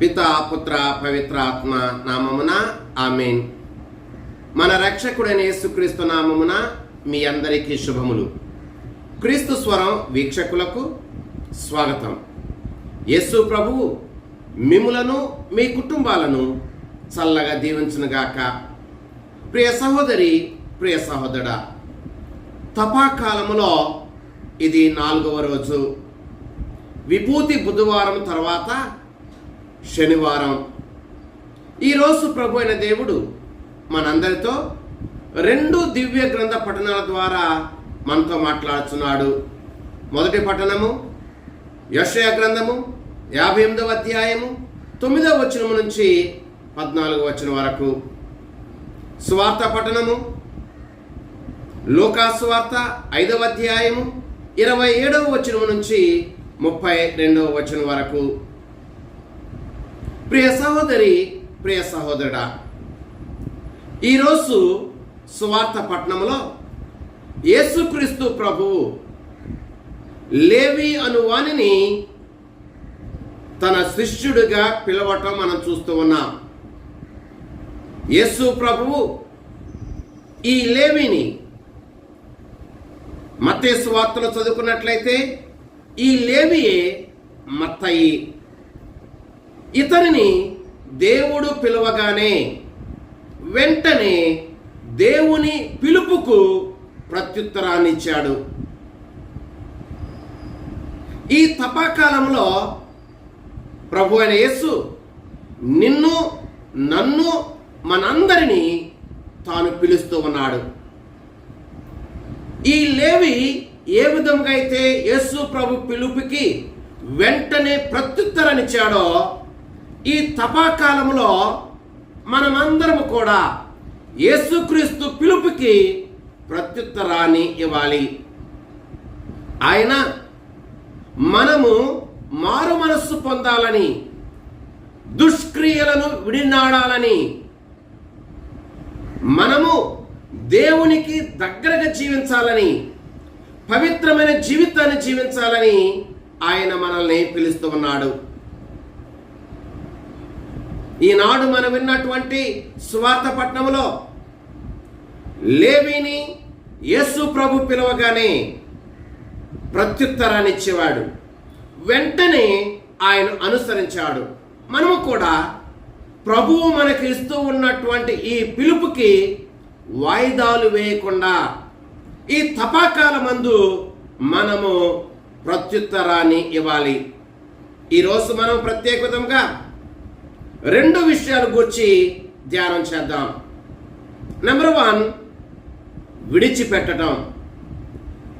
పిత పుత్ర పవిత్ర ఆత్మ నామమున ఆమెన్. మన రక్షకుడైన యేసుక్రీస్తు నామమున మీ అందరికీ శుభములు. క్రీస్తు స్వరం వీక్షకులకు స్వాగతం. యేసు ప్రభువు మిములను మీ కుటుంబాలను చల్లగా దీవించునుగాక ప్రియ సహోదరి ప్రియ సహోదరుడా తపాకాలములో ఇది నాలుగవ రోజు. విభూతి బుధవారం తర్వాత శనివారం. ఈరోజు ప్రభు అయిన దేవుడు మనందరితో రెండు దివ్య గ్రంథ పఠనాల ద్వారా మనతో మాట్లాడుతున్నాడు. మొదటి పఠనము యశయ గ్రంథము యాభై ఎనిమిదవ అధ్యాయము తొమ్మిదవ వచనము నుంచి పద్నాలుగు వచనం వరకు. స్వార్థ పఠనము లోకాస్వార్త ఐదవ అధ్యాయము ఇరవై ఏడవ వచనం నుంచి ముప్పై రెండవ వచనం వరకు. ప్రియ సహోదరి ప్రియ సహోదరుడా ఈరోజు సువార్త పట్టణంలో యేసుక్రీస్తు ప్రభువు లేవి అనువాణిని తన శిష్యుడిగా పిలవటం మనం చూస్తూ ఉన్నాం. యేసు ప్రభువు ఈ లేవిని మత్తేసు వార్తలు చదువుకున్నట్లయితే ఈ లేవియే మత్తయి. ఇతనిని దేవుడు పిలవగానే వెంటనే దేవుని పిలుపుకు ప్రత్యుత్తరాన్ని ఇచ్చాడు ఈ తపాకాలంలో ప్రభు అయిన యేసు నిన్ను నన్ను మనందరినీ తాను పిలుస్తూ ఉన్నాడు. ఈ లేవి ఏ విధంగా అయితే యేసు ప్రభు పిలుపుకి వెంటనే ప్రత్యుత్తరనిచ్చాడో ఈ తపాకాలంలో మనమందరము కూడా యేసుక్రీస్తు పిలుపుకి ప్రత్యుత్తరాన్ని ఇవ్వాలి. ఆయన మనము మారు మనస్సు పొందాలని దుష్క్రియలను విడినాడాలని మనము దేవునికి దగ్గరగా జీవించాలని పవిత్రమైన జీవితాన్ని జీవించాలని ఆయన మనల్ని పిలుస్తూ ఉన్నాడు. ఈనాడు మనం విన్నటువంటి స్వార్థ పట్టణంలో లేవిని యేసు ప్రభు పిలవగానే ప్రత్యుత్తరాన్ని ఇచ్చేవాడు. వెంటనే ఆయన అనుసరించాడు. మనము కూడా ప్రభువు మనకి ఇస్తూ ఉన్నటువంటి ఈ పిలుపుకి వాయిదాలు వేయకుండా ఈ తపాకాల మందు మనము ప్రత్యుత్తరాన్ని ఇవ్వాలి. ఈరోజు మనం ప్రత్యేకతంగా రెండు విషయాలు గురించి ధ్యానం చేద్దాం. నెంబర్ వన్ విడిచిపెట్టడం.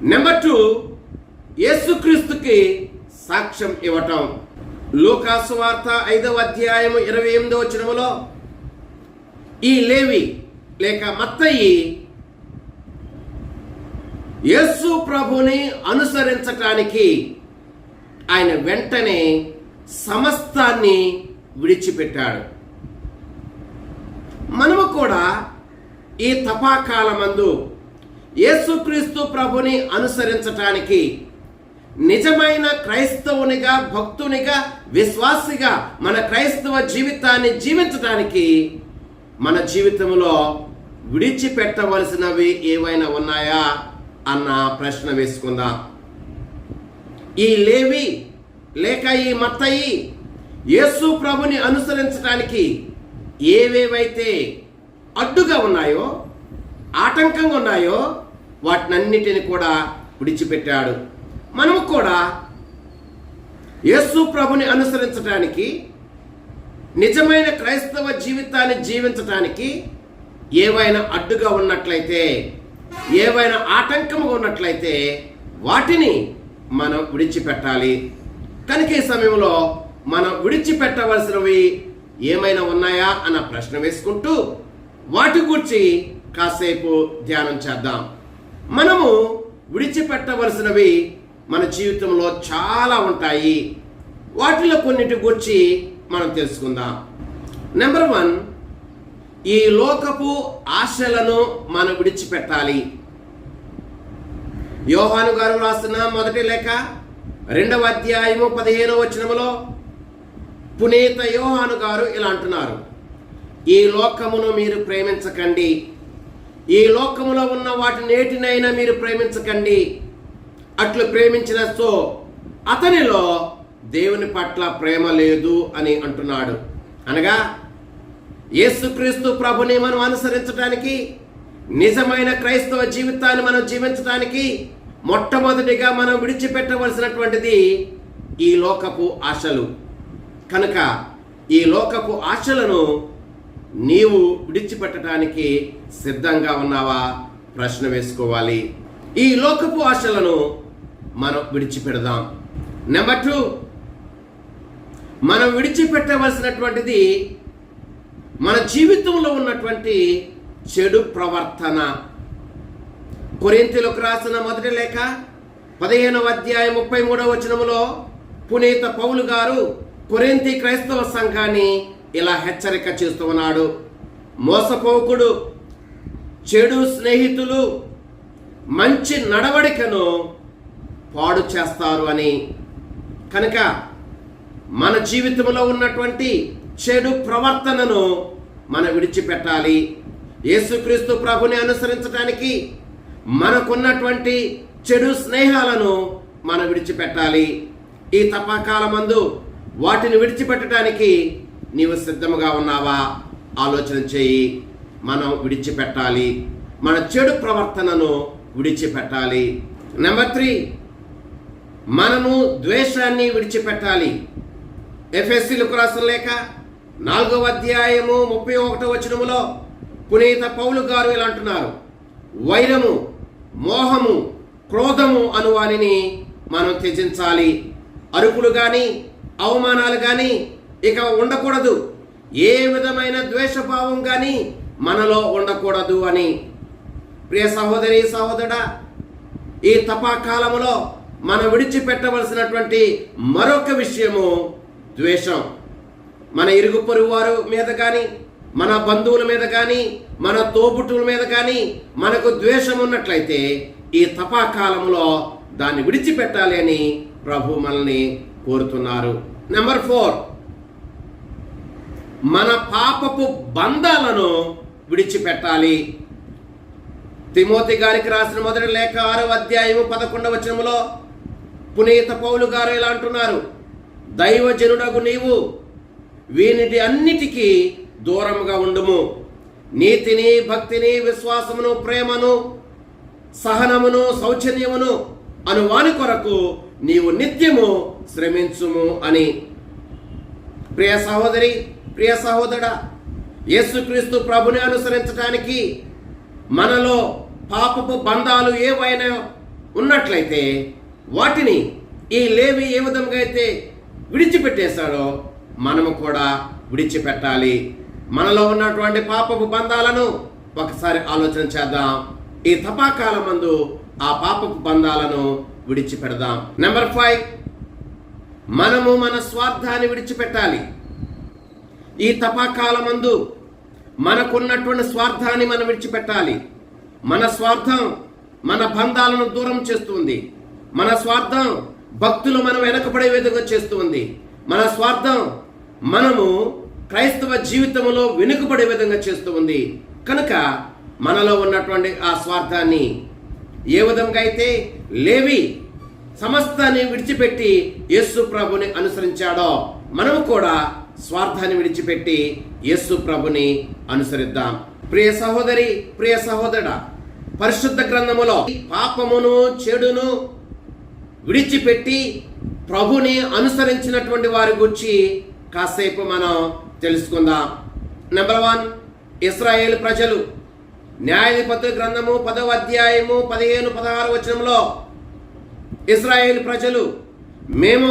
నెంబర్ టూ యేసుక్రీస్తుకి సాక్ష్యం ఇవ్వటం. లోకాసు వార్త ఐదవ అధ్యాయం ఇరవై ఎనిమిదవ వచనములో ఈ లేవి లేక మత్తయి యేసు ప్రభుని అనుసరించటానికి ఆయన వెంటనే సమస్తాన్ని విడిచిపెట్టాడు. మనము కూడా ఈ తపాకాలమందు యేసుక్రీస్తు ప్రభుని అనుసరించటానికి నిజమైన క్రైస్తవునిగా భక్తునిగా విశ్వాసిగా మన క్రైస్తవ జీవితాన్ని జీవించటానికి మన జీవితంలో విడిచిపెట్టవలసినవి ఏవైనా ఉన్నాయా అన్న ప్రశ్న వేసుకుందాం. ఈ లేవి లేక ఈ మత్తయి యేసు ప్రభుని అనుసరించడానికి ఏవేవైతే అడ్డుగా ఉన్నాయో ఆటంకంగా ఉన్నాయో వాటినన్నిటిని కూడా విడిచిపెట్టాడు. మనము కూడా యేసు ప్రభుని అనుసరించడానికి నిజమైన క్రైస్తవ జీవితాన్ని జీవించటానికి ఏవైనా అడ్డుగా ఉన్నట్లయితే ఏవైనా ఆటంకముగా ఉన్నట్లయితే వాటిని మనం విడిచిపెట్టాలి. కనుక ఈ సమయంలో మనం విడిచిపెట్టవలసినవి ఏమైనా ఉన్నాయా అన్న ప్రశ్న వేసుకుంటూ వాటి గురించి కాసేపు ధ్యానం చేద్దాం. మనము విడిచిపెట్టవలసినవి మన జీవితంలో చాలా ఉంటాయి. వాటిలో కొన్నిటి గురించి మనం తెలుసుకుందాం. నెంబర్ వన్ ఈ లోకపు ఆశలను మనం విడిచిపెట్టాలి. యోహాను గారు రాస్తున్న మొదటి లేఖ రెండవ అధ్యాయము పదిహేనవ వచనములో పునీత యోహాను గారు ఇలా అంటున్నారు. ఈ లోకమును మీరు ప్రేమించకండి. ఈ లోకములో ఉన్న వాటి నేటినైనా మీరు ప్రేమించకండి. అట్లు ప్రేమించిన సో అతనిలో దేవుని పట్ల ప్రేమ లేదు అని అంటున్నాడు. అనగా యేసుక్రీస్తు ప్రభుని మనం అనుసరించడానికి నిజమైన క్రైస్తవ జీవితాన్ని మనం జీవించడానికి మొట్టమొదటిగా మనం విడిచిపెట్టవలసినటువంటిది ఈ లోకపు ఆశలు. కనుక ఈ లోకపు ఆశలను నీవు విడిచిపెట్టడానికి సిద్ధంగా ఉన్నావా? ప్రశ్న వేసుకోవాలి. ఈ లోకపు ఆశలను మనం విడిచిపెడదాం. నెంబర్ టూ మనం విడిచిపెట్టవలసినటువంటిది మన జీవితంలో ఉన్నటువంటి చెడు ప్రవర్తన. కొరింతలకు రాసిన మొదటి లేఖ పదిహేనవ అధ్యాయం ముప్పై మూడవ వచనములో పునీత పౌలు గారు కొరింతి క్రైస్తవ సంఘాన్ని ఇలా హెచ్చరిక చేస్తూ ఉన్నాడు. మోసపోకుడు చెడు స్నేహితులు మంచి నడవడికను పాడు చేస్తారు అని. కనుక మన జీవితంలో ఉన్నటువంటి చెడు ప్రవర్తనను మనం విడిచిపెట్టాలి. యేసుక్రీస్తు ప్రభుని అనుసరించడానికి మనకున్నటువంటి చెడు స్నేహాలను మనం విడిచిపెట్టాలి. ఈ తపాకాలమందు వాటిని విడిచిపెట్టడానికి నీవు సిద్ధముగా ఉన్నావా? ఆలోచన చేయి. మనం విడిచిపెట్టాలి. మన చెడు ప్రవర్తనను విడిచిపెట్టాలి. నెంబర్ త్రీ మనము ద్వేషాన్ని విడిచిపెట్టాలి. ఎఫ్ఎస్సీలకు రాసిన లేక నాలుగవ అధ్యాయము ముప్పై ఒకటో వచనములో పునీత పౌలు గారు ఇలా అంటున్నారు. వైరము మోహము క్రోధము అను వానిని మనం త్యజించాలి. అరుపులు కానీ అవమానాలు కానీ ఇక ఉండకూడదు. ఏ విధమైన ద్వేషభావం కానీ మనలో ఉండకూడదు అని. ప్రియ సహోదరి సహోదరుడా ఈ తపాకాలములో మనం విడిచిపెట్టవలసినటువంటి మరొక విషయము ద్వేషం. మన ఇరుగు పొరుగు వారు మీద కానీ మన బంధువుల మీద కానీ మన తోబుట్టుల మీద కానీ మనకు ద్వేషం ఉన్నట్లయితే ఈ తపాకాలంలో దాన్ని విడిచిపెట్టాలి అని ప్రభు మనల్ని కోరుతున్నారు. నెంబర్ ఫోర్ మన పాపపు బంధాలను విడిచిపెట్టాలి. తిమోతి గారికి రాసిన మొదటి లేఖ ఆరో అధ్యాయము పదకొండవ వచనములో పునీత పౌలు గారు ఇలా అంటున్నారు. దైవజనుడకు నీవు వీనిటి అన్నిటికీ దూరముగా ఉండుము. నీతిని భక్తిని విశ్వాసమును ప్రేమను సహనమును సౌచన్యమును అనువాని కొరకు నీవు నిత్యము శ్రమించుము అని. ప్రియ సహోదరి ప్రియ సహోదరుడా యేసుక్రీస్తు ప్రభుని అనుసరించడానికి మనలో పాపపు బంధాలు ఏవైనా ఉన్నట్లయితే వాటిని ఈ లేవి ఏ విధంగా అయితే విడిచిపెట్టేశాడో మనము కూడా విడిచిపెట్టాలి. మనలో ఉన్నటువంటి పాపపు బంధాలను ఒకసారి ఆలోచన చేద్దాం. ఈ తపాకాల మందు ఆ పాపపు బంధాలను విడిచిపెడదాం. నెంబర్ ఫైవ్ మనము మన స్వార్థాన్ని విడిచిపెట్టాలి. ఈ తపాకాలమందు మనకున్నటువంటి స్వార్థాన్ని మనం విడిచిపెట్టాలి. మన స్వార్థం మన బంధాలను దూరం చేస్తుంది. మన స్వార్థం భక్తులు మనం వెనకబడే విధంగా చేస్తుంది. మన స్వార్థం మనము క్రైస్తవ జీవితంలో వెనుకబడే విధంగా చేస్తూ ఉంది కనుక మనలో ఉన్నటువంటి ఆ స్వార్థాన్ని ఏ విధంగా అయితే లేవి సమస్తాన్ని విడిచిపెట్టి యేసు ప్రభుని అనుసరించాడో మనము కూడా స్వార్థాన్ని విడిచిపెట్టి యేసు ప్రభుని అనుసరిద్దాం. ప్రియ సహోదరి ప్రియ సహోదరుడ పరిశుద్ధ గ్రంథములో పాపమును చెడును విడిచిపెట్టి ప్రభుని అనుసరించినటువంటి వారి గురించి కాసేపు మనం తెలుసుకుందాం. నెంబర్ వన్ ఇస్రాయేల్ ప్రజలు న్యాయాధిపతుల గ్రంథము పదవ అధ్యాయము పదిహేను పదహారు వచనంలో ఇస్రాయేల్ ప్రజలు మేము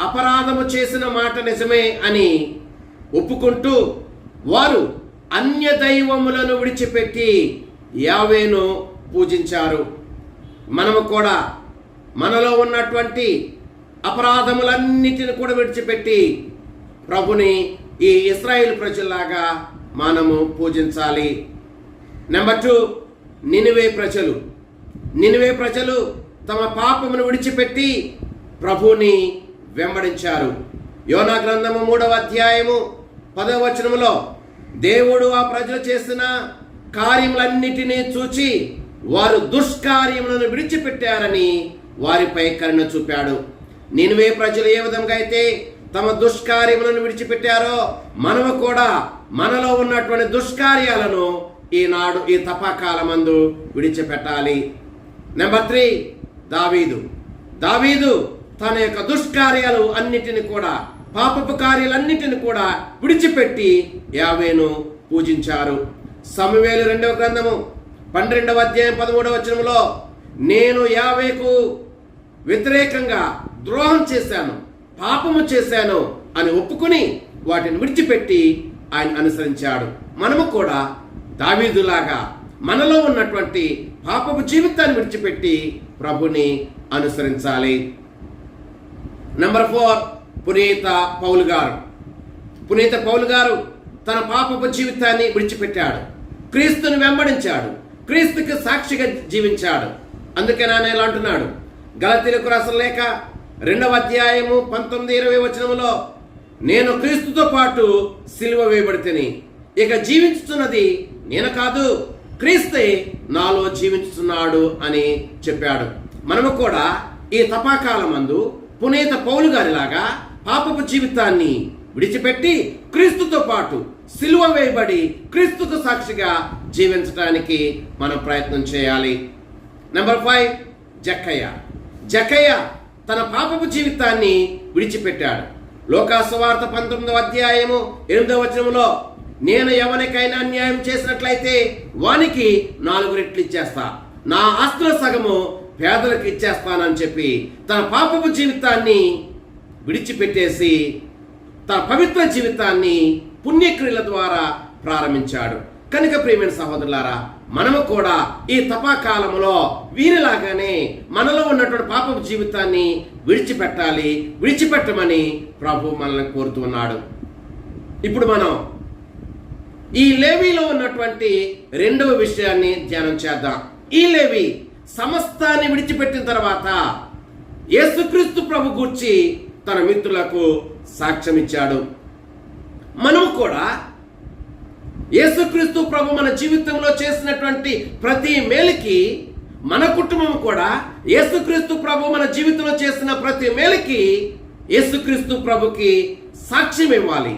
అపరాధము చేసిన మాట నిజమే అని ఒప్పుకుంటూ వారు అన్య దైవములను విడిచిపెట్టి యావేను పూజించారు. మనము కూడా మనలో ఉన్నటువంటి అపరాధములన్నిటిని కూడా విడిచిపెట్టి ప్రభుని ఈ ఇస్రాయేల్ ప్రజల్లాగా మనము పూజించాలి. నెంబర్ టూ నినివే ప్రజలు. నినివే ప్రజలు తమ పాపమును విడిచిపెట్టి ప్రభుని వెంబడించారు. యోనా గ్రంథము మూడవ అధ్యాయము పదవ వచనములో దేవుడు ఆ ప్రజలు చేసిన కార్యములన్నిటినీ చూచి వారు దుష్కార్యములను విడిచిపెట్టారని వారిపై కరుణ చూపాడు. నినువే ప్రజలు ఏ విధంగా అయితే తమ దుష్కార్యములను విడిచిపెట్టారో మనము కూడా మనలో ఉన్నటువంటి దుష్కార్యాలను ఈనాడు ఈ తపాకాలమందు విడిచిపెట్టాలి. నెంబర్ త్రీ దావీదు. దావీదు తన యొక్క దుష్కార్యాలు అన్నిటిని కూడా పాపపు కార్యాలన్నిటిని కూడా విడిచిపెట్టి యావేను పూజించారు. సమవేలు రెండవ గ్రంథము పన్నెండవ అధ్యాయం పదమూడవ వచనంలో నేను యావేకు వ్యతిరేకంగా ద్రోహం చేశాను పాపము చేశాను అని ఒప్పుకొని వాటిని విడిచిపెట్టి ఆయన అనుసరించాడు. మనము కూడా దావీదులాగా మనలో ఉన్నటువంటి పాపపు జీవితాన్ని విడిచిపెట్టి ప్రభుని అనుసరించాలి. నెంబర్ ఫోర్ పునీత పౌలు గారు. పునీత పౌలు గారు తన పాపపు జీవితాన్ని విడిచిపెట్టాడు. క్రీస్తుని వెంబడించాడు. క్రీస్తుకి సాక్షిగా జీవించాడు. అందుకే నాన్న ఇలా అంటున్నాడు. గలతీలకు రాసిన లేక రెండవ అధ్యాయము పంతొమ్మిది ఇరవై వచనములో నేను క్రీస్తుతో పాటు సిలువ వేయబడితేని. ఇక జీవించుతున్నది నేను కాదు క్రీస్తే నాలో జీవించుతున్నాడు అని చెప్పాడు. మనము కూడా ఈ తపాకాలమందు పునీత పౌలు గారిలాగా పాపపు జీవితాన్ని విడిచిపెట్టి క్రీస్తుతో పాటు సిలువ వేయబడి క్రీస్తుకు సాక్షిగా జీవించడానికి మనం ప్రయత్నం చేయాలి. నెంబర్ ఫైవ్ జక్కయ్య. జక్కయ్య తన పాపపు జీవితాన్ని విడిచిపెట్టాడు. లోకాసువార్త పంతొమ్మిదవ అధ్యాయము ఎనిమిదవ వచనంలో నేను ఎవరికైనా అన్యాయం చేసినట్లయితే వానికి నాలుగు రెట్లు ఇచ్చేస్తా. నా ఆస్తుల సగము పేదలకు ఇచ్చేస్తానని చెప్పి తన పాపపు జీవితాన్ని విడిచిపెట్టేసి తన పవిత్ర జీవితాన్ని పుణ్యక్రియల ద్వారా ప్రారంభించాడు. కనుక ప్రియమైన సహోదరులారా మనము కూడా ఈ తపాకాలంలో వీరిలాగానే మనలో ఉన్నటువంటి పాపపు జీవితాన్ని విడిచిపెట్టాలి విడిచిపెట్టమని ప్రభు మనల్ని కోరుతున్నాడు ఇప్పుడు మనం ఈ లేవీలో ఉన్నటువంటి రెండవ విషయాన్ని ధ్యానం చేద్దాం. ఈ లేవి సమస్తాన్ని విడిచిపెట్టిన తర్వాత యేసుక్రీస్తు ప్రభు గూర్చి తన మిత్రులకు సాక్ష్యం ఇచ్చాడు. మనము కూడా యేసుక్రీస్తు ప్రభు మన జీవితంలో చేసినటువంటి ప్రతి మేలుకి మన కుటుంబం కూడా యేసుక్రీస్తు ప్రభు మన జీవితంలో చేసిన ప్రతి మేలుకి యేసుక్రీస్తు ప్రభుకి సాక్ష్యం ఇవ్వాలి.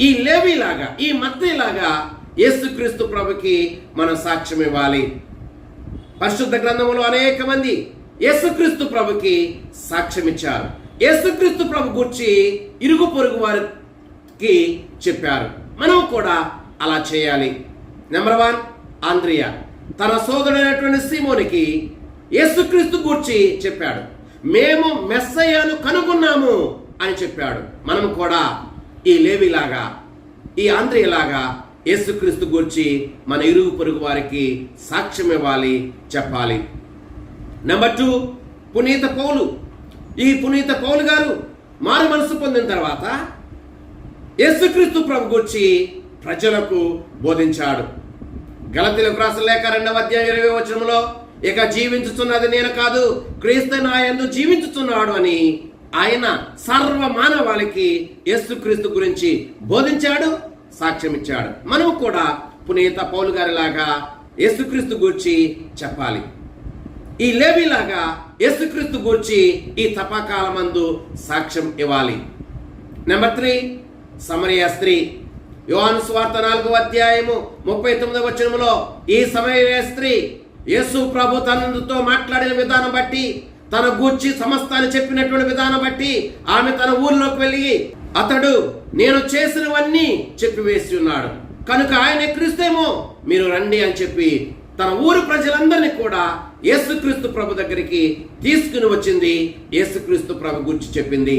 ఈ లేవిలాగా ఈ మత్తయిలాగా యేసుక్రీస్తు ప్రభుకి మనం సాక్ష్యం ఇవ్వాలి. పరిశుద్ధ గ్రంథంలో అనేక మంది యేసుక్రీస్తు ప్రభుకి సాక్ష్యం ఇచ్చారు. యేసుక్రీస్తు ప్రభు గురించి ఇరుగు పొరుగు వారికి చెప్పారు. మనం కూడా అలా చేయాలి. నెంబర్ వన్ ఆంధ్రియ తన సోదరుడైనటువంటి సీమోనికి యేసుక్రీస్తు గూర్చి చెప్పాడు. మేము మెస్సయ్యను కనుగొన్నాము అని చెప్పాడు. మనం కూడా ఈ లేవిలాగా ఈ ఆంధ్రియలాగా యేసుక్రీస్తు గూర్చి మన ఇరుగు పొరుగు వారికి సాక్ష్యం ఇవ్వాలి చెప్పాలి. నెంబర్ టూ పునీత పౌలు. ఈ పునీత పౌలు గారు మారు మనసు పొందిన తర్వాత యేసుక్రీస్తు ప్రభు గురించి ప్రజలకు బోధించాడు. గలతీలకు రాసిన లేఖ రెండవ అధ్యాయం ఇరవై వచనంలో ఇక జీవించుతున్నది నేను కాదు క్రీస్తు నాయందు జీవించుతున్నాడు అని ఆయన సర్వ మానవాళికి యేసుక్రీస్తు గురించి బోధించాడు సాక్ష్యం ఇచ్చాడు మనం కూడా పునీత పౌలు గారిలాగా యేసుక్రీస్తు గురించి చెప్పాలి. ఈ లేవిలాగా యేసుక్రీస్తు గూర్చి ఈ తపాకాలమందు సాక్ష్యం ఇవ్వాలి. నెంబర్ త్రీ సమరయ స్త్రీ. యోహాను స్వార్థ నాలుగో అధ్యాయము ముప్పై తొమ్మిదవ వచనములో ఈ సమరయ స్త్రీ యేసు ప్రభు తనతో మాట్లాడిన విధానం బట్టి తన గూర్చి సమస్తాన్ని చెప్పినటువంటి విధానం బట్టి ఆమె తన ఊర్లోకి వెళ్ళి అతడు నేను చేసినవన్నీ చెప్పివేసి ఉన్నాడు. కనుక ఆయన క్రీస్తేమో? మీరు రండి అని చెప్పి తన ఊరు ప్రజలందరినీ కూడా యేసుక్రీస్తు ప్రభు దగ్గరికి తీసుకుని వచ్చింది. యేసుక్రీస్తు ప్రభు గురించి చెప్పింది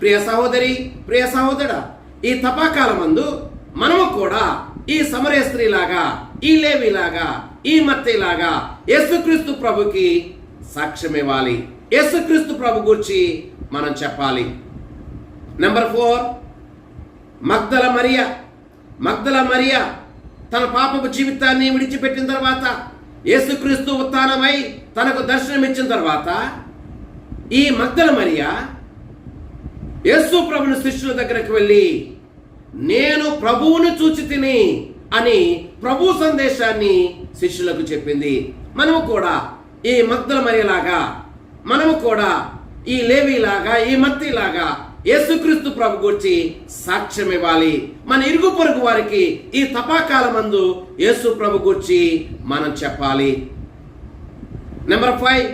ప్రియ సహోదరి ప్రియ సహోదరా ఈ తపాకాలమందు మనము కూడా ఈ సమరయ స్త్రీలాగా ఈ లేవిలాగా ఈ మత్తిలాగా యేసుక్రీస్తు ప్రభుకి సాక్ష్యం ఇవ్వాలి యేసుక్రీస్తు ప్రభు గురించి మనం చెప్పాలి. నెంబర్ ఫోర్ మగ్దల మరియ. మగ్దల మరియ తన పాపపు జీవితాన్ని విడిచిపెట్టిన తర్వాత యేసుక్రీస్తు ఉత్థానమై తనకు దర్శనమిచ్చిన తర్వాత ఈ మగ్దల మరియ యేసు ప్రభుని శిష్యుల దగ్గరకు వెళ్ళి నేను ప్రభువును చూచి తిని అని ప్రభు సందేశాన్ని శిష్యులకు చెప్పింది. మనము కూడా ఈ మగ్ధల మరియలాగా మనము కూడా ఈ లేవీలాగా ఈ మత్తిలాగా యేసుక్రీస్తు ప్రభు గురించి సాక్ష్యం ఇవ్వాలి మన ఇరుగు పొరుగు వారికి ఈ తపాకాల మందు యేసు ప్రభు గురించి మనం చెప్పాలి. నెంబర్ ఫైవ్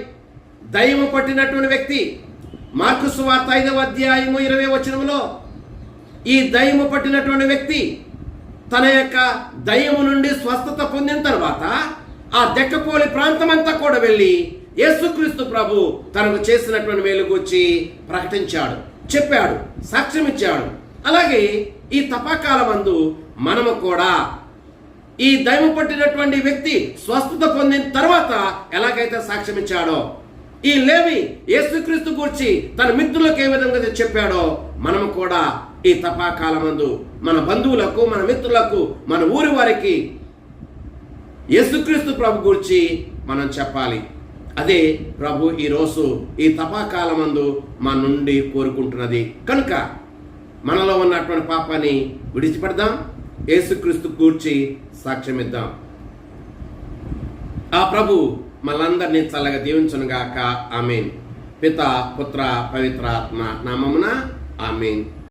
దయ్యము పట్టినటువంటి వ్యక్తి. మార్కు సువార్త ఐదవ అధ్యాయము ఇరవై వచనములో ఈ దయ్యము పట్టినటువంటి వ్యక్తి తన యొక్క దయ్యము నుండి స్వస్థత పొందిన తర్వాత ఆ దెక్కపోలి ప్రాంతమంతా కూడా వెళ్ళి యేసుక్రీస్తు ప్రభు తనకు చేసినటువంటి మేలు గురించి ప్రకటించాడు చెప్పాడు సాక్ష్యం ఇచ్చాడు అలాగే ఈ తపాకాల మందు మనము కూడా ఈ దైవం పట్టినటువంటి వ్యక్తి స్వస్థత పొందిన తర్వాత ఎలాగైతే సాక్ష్యం ఇచ్చాడో ఈ లేవి యేసుక్రీస్తు గురించి తన మిత్రులకు ఏ విధంగా చెప్పాడో మనము కూడా ఈ తపాకాలమందు మన బంధువులకు మన మిత్రులకు మన ఊరి వారికి యేసుక్రీస్తు ప్రభు గురించి మనం చెప్పాలి. అదే ప్రభు ఈరోజు ఈ తపాకాలమందు మన నుండి కోరుకుంటున్నది. కనుక మనలో ఉన్నటువంటి పాపాన్ని విడిచిపెడదాం. యేసుక్రీస్తు కూర్చి సాక్ష్యం ఇద్దాం ఆ ప్రభు మనందరినీ చల్లగా దీవించనుగాక. ఆమెన్. పిత పుత్ర పవిత్రాత్మ నామమున ఆమెన్.